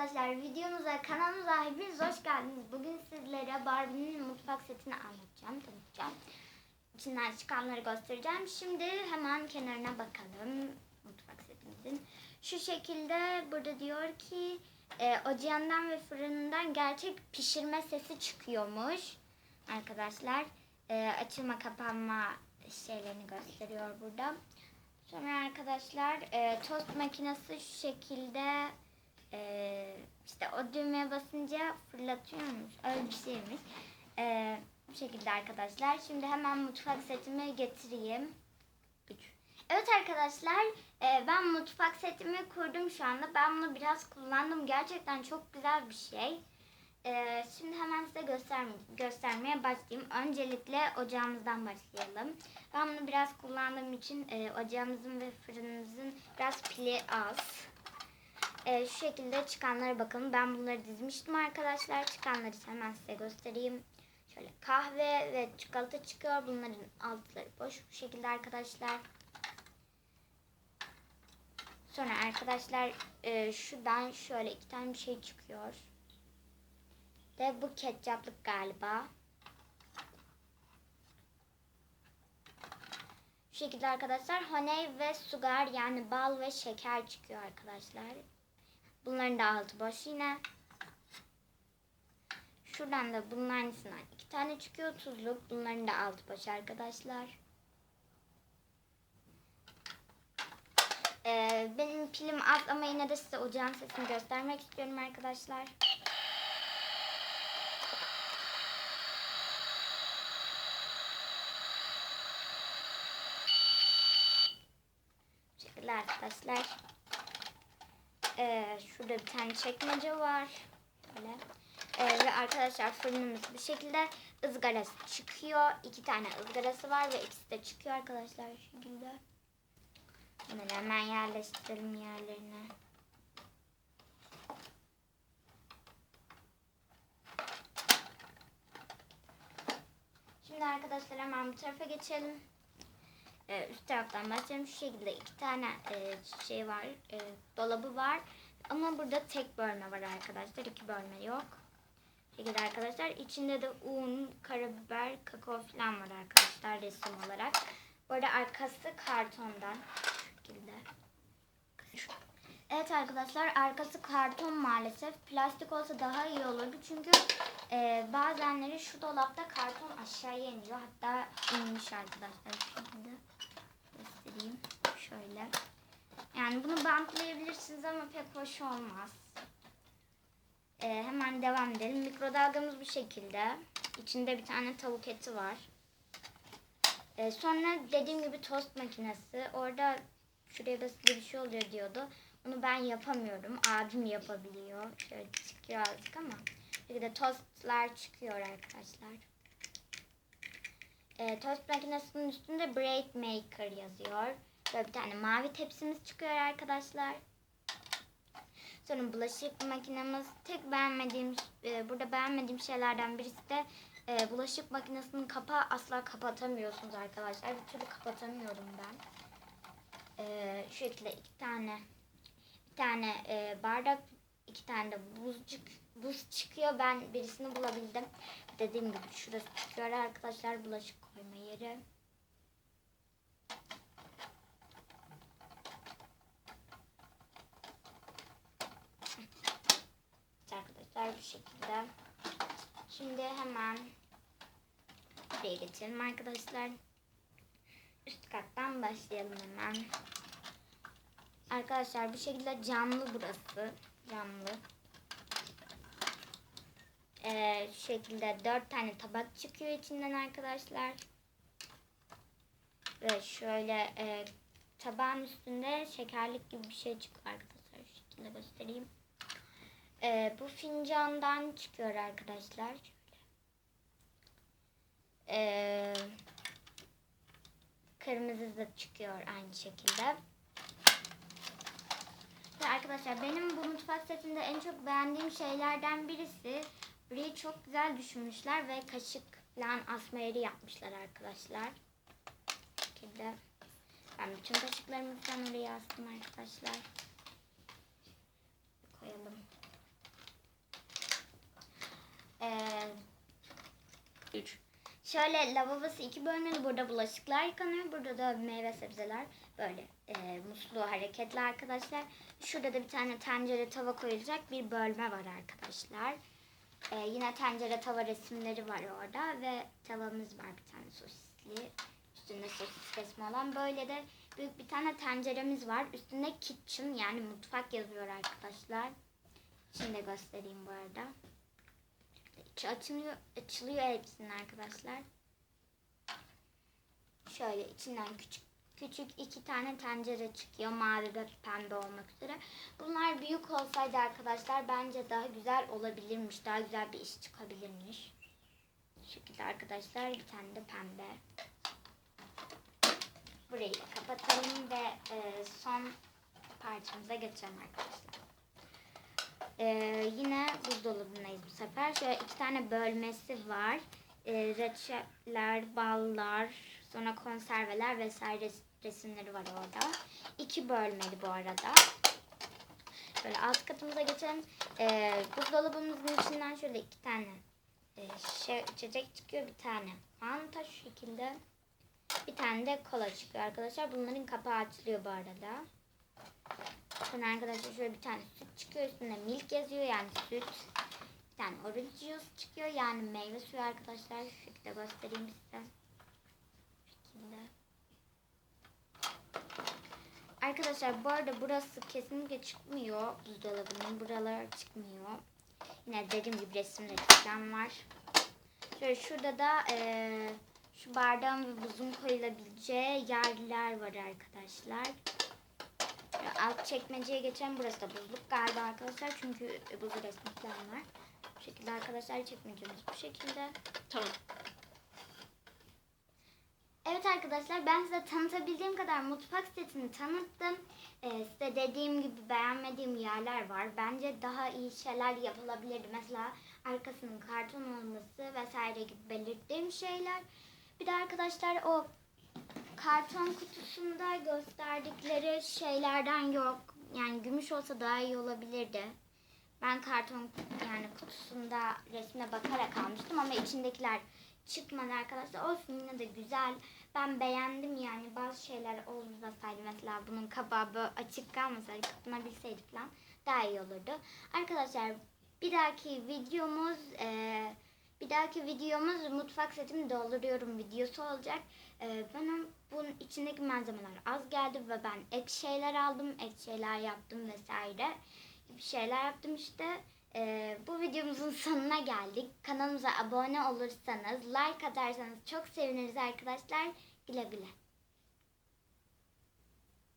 arkadaşlar videomuza kanalımıza hepiniz hoş geldiniz. Bugün sizlere Barbie'nin mutfak setini anlatacağım, tanıtacağım. İçinden çıkanları göstereceğim. Şimdi hemen kenarına bakalım mutfak setimizin. Şu şekilde burada diyor ki e, ocağından ve fırından gerçek pişirme sesi çıkıyormuş. Arkadaşlar e, açılma kapanma şeylerini gösteriyor burada. Sonra arkadaşlar e, tost makinesi şu şekilde e, işte o düğmeye basınca fırlatıyormuş. Öyle bir şeymiş. E, bu şekilde arkadaşlar. Şimdi hemen mutfak setimi getireyim. Evet arkadaşlar e, ben mutfak setimi kurdum şu anda. Ben bunu biraz kullandım. Gerçekten çok güzel bir şey. E, şimdi hemen size göster göstermeye başlayayım. Öncelikle ocağımızdan başlayalım. Ben bunu biraz kullandığım için e, ocağımızın ve fırınımızın biraz pili az. E, şu şekilde çıkanlara bakın. Ben bunları dizmiştim arkadaşlar. Çıkanları hemen size göstereyim. Şöyle kahve ve çikolata çıkıyor. Bunların altları boş bu şekilde arkadaşlar. Sonra arkadaşlar e, şuradan şöyle iki tane bir şey çıkıyor. Ve bu ketçaplık galiba. Şu şekilde arkadaşlar honey ve sugar yani bal ve şeker çıkıyor arkadaşlar. Bunların da altı boş yine. Şuradan da bunun aynısından iki tane çıkıyor tuzluk. Bunların da altı boş arkadaşlar. Ee, benim pilim az ama yine de size ocağın sesini göstermek istiyorum arkadaşlar. Şekilde arkadaşlar. Ee, şurada bir tane çekmece var. Böyle. Ee, ve arkadaşlar fırınımız bu şekilde ızgarası çıkıyor. İki tane ızgarası var ve ikisi de çıkıyor arkadaşlar şu şekilde. Bunları hemen yerleştirelim yerlerine. Şimdi arkadaşlar hemen bu tarafa geçelim. Üst taraftan başlayalım. Şu şekilde iki tane e, şey var, e, dolabı var. Ama burada tek bölme var arkadaşlar. iki bölme yok. Bu şekilde arkadaşlar. İçinde de un, karabiber, kakao falan var arkadaşlar resim olarak. Bu arada arkası kartondan. Şu şekilde. Evet arkadaşlar arkası karton maalesef. Plastik olsa daha iyi olurdu. Çünkü e, bazenleri şu dolapta karton aşağıya iniyor. Hatta inmiş arkadaşlar. Şekilde göstereyim. Şöyle. Yani bunu bantlayabilirsiniz ama pek hoş olmaz. Ee, hemen devam edelim. Mikrodalgamız bu şekilde. İçinde bir tane tavuk eti var. Ee, sonra dediğim gibi tost makinesi. Orada şuraya basınca bir şey oluyor diyordu. Onu ben yapamıyorum. Abim yapabiliyor. Şöyle azıcık ama. Bir de tostlar çıkıyor arkadaşlar. E, tost makinesinin üstünde Break Maker yazıyor. Böyle bir tane mavi tepsimiz çıkıyor arkadaşlar. Sonra bulaşık makinemiz tek beğenmediğim, e, burada beğenmediğim şeylerden birisi de e, bulaşık makinesinin kapağı asla kapatamıyorsunuz arkadaşlar. Bir türlü kapatamıyorum ben. E, şu şekilde iki tane bir tane e, bardak iki tane de buzcuk buz çıkıyor. Ben birisini bulabildim. Dediğim gibi şurası çıkıyor arkadaşlar bulaşık koyma yeri. Arkadaşlar bu şekilde. Şimdi hemen buraya geçelim arkadaşlar. Üst kattan başlayalım hemen. Arkadaşlar bu şekilde camlı burası. Camlı. Ee, şekilde dört tane tabak çıkıyor içinden arkadaşlar. Ve şöyle e, tabağın üstünde şekerlik gibi bir şey çıkıyor arkadaşlar. Şu şekilde göstereyim. Ee, bu fincandan çıkıyor arkadaşlar. Ee, kırmızı da çıkıyor aynı şekilde. Ve arkadaşlar benim bu mutfak setinde en çok beğendiğim şeylerden birisi Burayı çok güzel düşünmüşler ve kaşık asma yeri yapmışlar arkadaşlar. Bu şekilde. Ben bütün kaşıklarımı falan oraya astım arkadaşlar. Koyalım. Ee, Üç. Şöyle lavabosu iki bölmeli. Burada bulaşıklar yıkanıyor. Burada da meyve sebzeler. Böyle e, musluğu hareketli arkadaşlar. Şurada da bir tane tencere tava koyulacak bir bölme var arkadaşlar. E, yine tencere tava resimleri var orada ve tavamız var bir tane sosisli. Üstünde sosis kesme olan. Böyle de büyük bir tane tenceremiz var. Üstünde kitchen yani mutfak yazıyor arkadaşlar. Şimdi de göstereyim bu arada. İçi açılıyor, açılıyor hepsinin arkadaşlar. Şöyle içinden küçük küçük iki tane tencere çıkıyor. Mavi ve pembe olmak üzere. Bunlar büyük olsaydı arkadaşlar bence daha güzel olabilirmiş. Daha güzel bir iş çıkabilirmiş. Bu şekilde arkadaşlar bir tane de pembe. Burayı kapatalım ve e, son parçamıza geçelim arkadaşlar. Ee, yine buzdolabındayız bu sefer. Şöyle iki tane bölmesi var. Ee, reçeller, ballar, sonra konserveler vesaire resimleri var orada. İki bölmeli bu arada. Böyle alt katımıza geçelim. Ee, buzdolabımızın içinden şöyle iki tane e, şey, içecek çıkıyor. Bir tane fanta şu şekilde. Bir tane de kola çıkıyor arkadaşlar. Bunların kapağı açılıyor bu arada. Sonra arkadaşlar şöyle bir tane süt çıkıyor. Üstünde milk yazıyor yani süt. Bir tane orange juice çıkıyor yani meyve suyu arkadaşlar. Şu şekilde göstereyim size. Şu şekilde. Arkadaşlar bu arada burası kesinlikle çıkmıyor. Buzdolabının buralar çıkmıyor. Yine dediğim gibi resimleri falan var. Şöyle şurada da eee, şu bardağın ve buzun koyulabileceği yerler var arkadaşlar. Alt çekmeceye geçen burası da buzluk galiba arkadaşlar. Çünkü buz resmi falan var. Bu şekilde arkadaşlar çekmecemiz bu şekilde. Tamam. Evet arkadaşlar ben size tanıtabildiğim kadar mutfak setini tanıttım. Ee, size dediğim gibi beğenmediğim yerler var. Bence daha iyi şeyler yapılabilirdi. Mesela arkasının karton olması vesaire gibi belirttiğim şeyler. Bir de arkadaşlar o karton kutusunda gösterdikleri şeylerden yok. Yani gümüş olsa daha iyi olabilirdi. Ben karton yani kutusunda resmine bakarak almıştım ama içindekiler çıkmadı arkadaşlar. Olsun yine de güzel. Ben beğendim yani bazı şeyler olmasaydı mesela bunun kabağı böyle açık kalmasaydı kapanabilseydi falan daha iyi olurdu. Arkadaşlar bir dahaki videomuz eee, bir dahaki videomuz mutfak setimi dolduruyorum videosu olacak. Ee, bana bunun içindeki malzemeler az geldi ve ben ek şeyler aldım, ek şeyler yaptım vesaire. Bir şeyler yaptım işte. Ee, bu videomuzun sonuna geldik. Kanalımıza abone olursanız, like atarsanız çok seviniriz arkadaşlar. Güle güle.